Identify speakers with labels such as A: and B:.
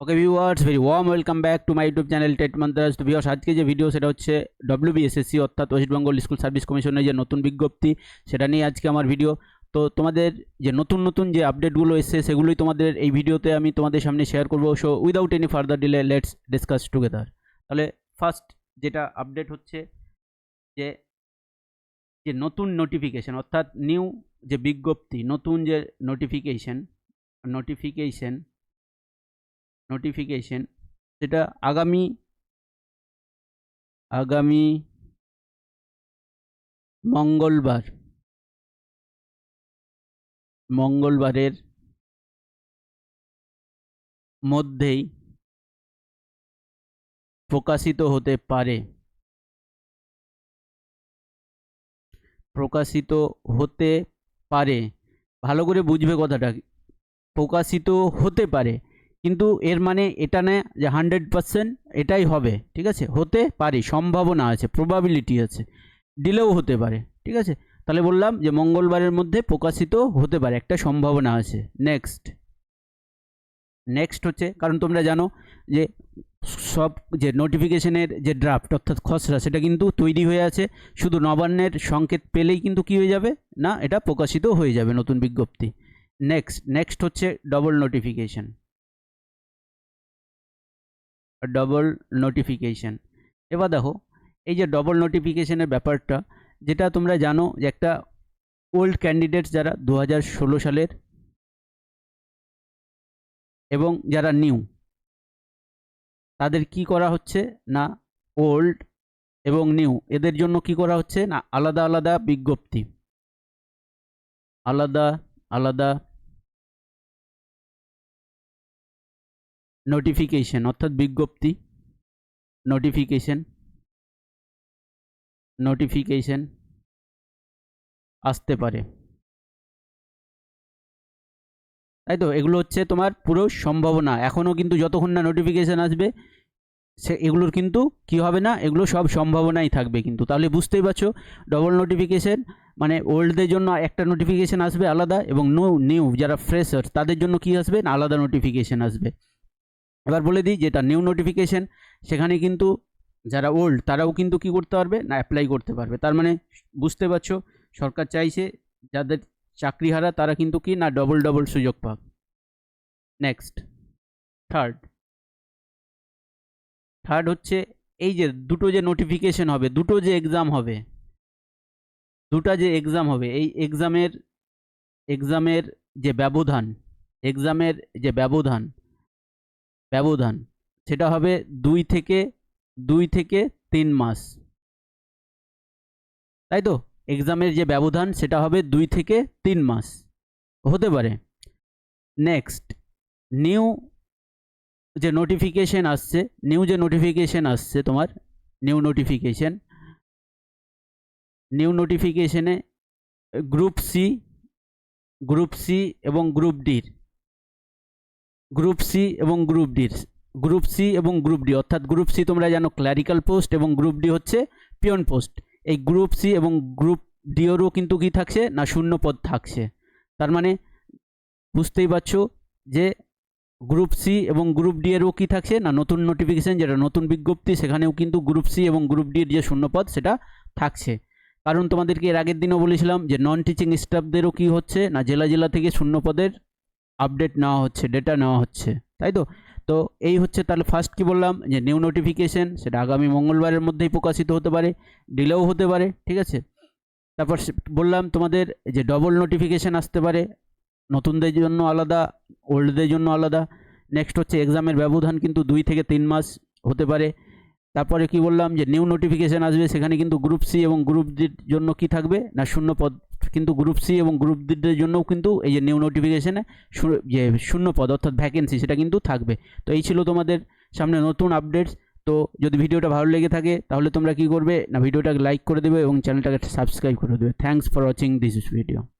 A: Okay viewers very warm welcome back to my YouTube channel TET মান্তারাজ তো viewers আজকে যে ভিডিও সেটা হচ্ছে ডব্লিউবিএসএসসি অর্থাৎ ওয়েস্ট বেঙ্গল স্কুল সার্ভিস কমিশনের যে নতুন বিজ্ঞপ্তি, সেটা নিয়ে আজকে আমার ভিডিও তো তোমাদের যে নতুন নতুন যে আপডেটগুলো এসছে, সেগুলোই তোমাদের এই ভিডিওতে আমি তোমাদের সামনে শেয়ার করব। So without any further delay let's discuss together তাহলে ফার্স্ট যেটা আপডেট হচ্ছে, যে যে নতুন নোটিফিকেশন অর্থাৎ নিউ যে বিজ্ঞপ্তি, নতুন যে নোটিফিকেশন নোটিফিকেশন নোটিফিকেশন সেটা আগামী আগামী মঙ্গলবার, মঙ্গলবারের মধ্যেই প্রকাশিত হতে পারে। প্রকাশিত হতে পারে। ভালো করে বুঝবে কথাটা। প্রকাশিত হতে পারে। কিন্তু এর মানে এটা না যে হান্ড্রেড পারসেন্ট এটাই হবে, ঠিক আছে? হতে পারে, সম্ভাবনা আছে প্রবাবিলিটি আছে ডিলেও হতে পারে, ঠিক আছে? তাহলে বললাম যে মঙ্গলবারের মধ্যে প্রকাশিত হতে পারে, একটা সম্ভাবনা আছে। নেক্সট নেক্সট হচ্ছে, কারণ তোমরা জানো যে সব যে নোটিফিকেশনের যে ড্রাফট অর্থাৎ খসড়া, সেটা কিন্তু তৈরি হয়ে আছে, শুধু নবান্নের সংকেত পেলেই কিন্তু কী হয়ে যাবে? না, এটা প্রকাশিত হয়ে যাবে নতুন বিজ্ঞপ্তি। নেক্সট নেক্সট হচ্ছে ডবল নোটিফিকেশন ডবল নোটিফিকেশন এবার দেখো, এই যে ডবল নোটিফিকেশনের ব্যাপারটা, যেটা তোমরা জানো যে একটা ওল্ড ক্যান্ডিডেটস যারা দু হাজার ষোলো সালের এবং যারা নিউ তাদের কি করা হচ্ছে না ওল্ড এবং নিউ এদের জন্য কি করা হচ্ছে না আলাদা আলাদা বিজ্ঞপ্তি? আলাদা আলাদা নোটিফিকেশন অর্থাৎ বিজ্ঞপ্তি নোটিফিকেশন নোটিফিকেশন আসতে পারে। তাই তো? এগুলো হচ্ছে তোমার পুরো সম্ভাবনা। এখনও কিন্তু যতক্ষণ না নোটিফিকেশান আসবে, সে এগুলোর কিন্তু কি হবে না? এগুলো সব সম্ভাবনাই থাকবে কিন্তু। তাহলে বুঝতেই পারছ ডবল নোটিফিকেশান মানে ওল্ডদের জন্য একটা নোটিফিকেশান আসবে আলাদা এবং নো নিউ যারা ফ্রেশার তাদের জন্য কি আসবে? না, আলাদা নোটিফিকেশান আসবে। এবার বলে দিই যেটা নিউ নোটিফিকেশান সেখানে কিন্তু যারা ওল্ড তারাও কিন্তু কি করতে পারবে? না অ্যাপ্লাই করতে পারবে। তার মানে বুঝতে পারছ, সরকার চাইছে যাদের চাকরিহারা তারা কিন্তু কি? না ডবল ডবল সুযোগ পাক। নেক্সট থার্ড থার্ড হচ্ছে এই যে দুটো যে নোটিফিকেশন হবে, দুটো যে এক্সাম হবে, দুটা যে এক্সাম হবে, এই এক্সামের এক্সামের যে ব্যবধান এক্সামের যে ব্যবধান ব্যবধান, সেটা হবে দুই থেকে দুই থেকে তিন মাস। তাই তো? এক্সামের যে ব্যবধান, সেটা হবে দুই থেকে তিন মাস। হতে পারে। নেক্সট, নিউ যে নোটিফিকেশন আসছে, নিউ যে নোটিফিকেশন আসছে তোমার, নিউ নোটিফিকেশন, নিউ নোটিফিকেশনে গ্রুপ সি গ্রুপ সি এবং গ্রুপ ডির গ্রুপ সি এবং গ্রুপ ডির গ্রুপ সি এবং গ্রুপ ডি, অর্থাৎ গ্রুপ সি তোমরা জানো ক্ল্যারিক্যাল পোস্ট এবং গ্রুপ ডি হচ্ছে পিয়ন পোস্ট। এই গ্রুপ সি এবং গ্রুপ ডিওরও কিন্তু কি থাকছে না শূন্য পদ থাকছে। তার মানে বুঝতেই পারছ যে গ্রুপ সি এবং গ্রুপ ডি এরও কী থাকছে না নতুন নোটিফিকেশান যেটা নতুন বিজ্ঞপ্তি সেখানেও কিন্তু গ্রুপ সি এবং গ্রুপ ডি এর যে শূন্যপদ সেটা থাকছে। কারণ তোমাদেরকে এর আগের দিনও বলেছিলাম যে নন টিচিং স্টাফদেরও কী হচ্ছে না জেলা জেলা থেকে শূন্যপদের আপডেট নেওয়া হচ্ছে ডেটা নেওয়া হচ্ছে, তাই তো? তো এই হচ্ছে তাহলে ফার্স্ট কি বললাম? যে নিউ নোটিফিকেশন সেটা আগামী মঙ্গলবারের মধ্যেই প্রকাশিত হতে পারে ডিলেও হতে পারে, ঠিক আছে? তারপর বললাম তোমাদের যে ডবল নোটিফিকেশান আসতে পারে, নতুনদের জন্য আলাদা ওল্ডদের জন্য আলাদা নেক্সট হচ্ছে এক্সামের ব্যবধান কিন্তু দুই থেকে তিন মাস হতে পারে। তারপরে কি বললাম? যে নিউ নোটিফিকেশান আসবে, সেখানে কিন্তু গ্রুপ সি এবং গ্রুপ ডির জন্য কি থাকবে? না শূন্য পদ কিন্তু গ্রুপ সি এবং গ্রুপ ডির জন্যও কিন্তু এই যে নিউ নোটিফিকেশানে যে শূন্য পদ অর্থাৎ ভ্যাকেন্সি সেটা কিন্তু থাকবে। তো এই ছিল তোমাদের সামনে নতুন আপডেটস তো যদি ভিডিওটা ভালো লেগে থাকে, তাহলে তোমরা কি করবে? না, ভিডিওটাকে লাইক করে দেবে এবং চ্যানেলটাকে সাবস্ক্রাইব করে দেবে। Thanks for watching this video